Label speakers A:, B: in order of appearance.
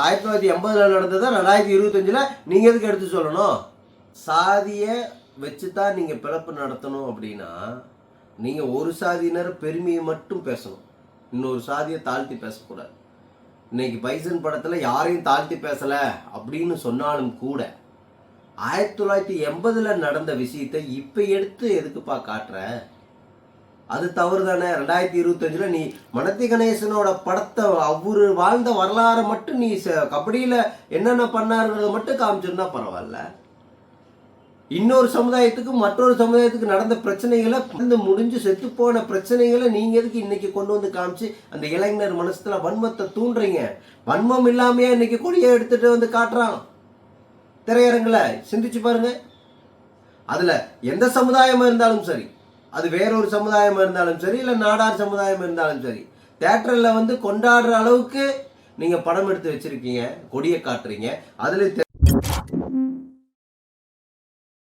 A: ஆயிரத்தி தொள்ளாயிரத்தி எண்பதுல நடந்ததை ரெண்டாயிரத்தி இருபத்தஞ்சில் நீங்கள் எதுக்கு எடுத்து சொல்லணும்? சாதியை வச்சு தான் நீங்கள் பிறப்பு நடத்தணும் அப்படின்னா நீங்கள் ஒரு சாதியினர் பெருமையை மட்டும் பேசணும். இன்னொரு சாதியை தாழ்த்தி பேசக்கூடாது. இன்னைக்கு பைசன் படத்தில் யாரையும் தாழ்த்தி பேசலை அப்படின்னு சொன்னாலும் கூட ஆயிரத்தி தொள்ளாயிரத்தி எண்பதில் நடந்த விஷயத்தை இப்போ எடுத்து எதுக்குப்பா காட்டுற? அது தவறு தானே ரெண்டாயிரத்தி இருபத்தஞ்சில் நீ மனத்தி கணேசனோட படத்தை அவர் வாழ்ந்த வரலாறை மட்டும் நீ ச- கபடியில் என்னென்ன பண்ணாருங்கிறத மட்டும் காமிச்சிருந்தா பரவாயில்ல. இன்னொரு சமுதாயத்துக்கு மற்றொரு சமுதாயத்துக்கு நடந்த பிரச்சனைகளை வந்து முடிஞ்சு செத்து போன பிரச்சனைகளை நீங்க எதுக்கு இன்னைக்கு கொண்டு வந்து காமிச்சு அந்த இளைஞர் மனசுல வன்மத்தை தூண்டுறீங்க? வன்மம் இல்லாமையே இன்னைக்கு கொடியை எடுத்துட்டு வந்து காட்டுறான். திரையரங்குல. சிந்திச்சு பாருங்க. அதுல எந்த சமுதாயமா இருந்தாலும் சரி அது வேறொரு சமுதாயமாக இருந்தாலும் சரி இல்லை நாடார் சமுதாயம் இருந்தாலும் சரி தேட்டரில் வந்து கொண்டாடுற அளவுக்கு நீங்கள் படம் எடுத்து வச்சிருக்கீங்க கொடியை காட்டுறீங்க அதில்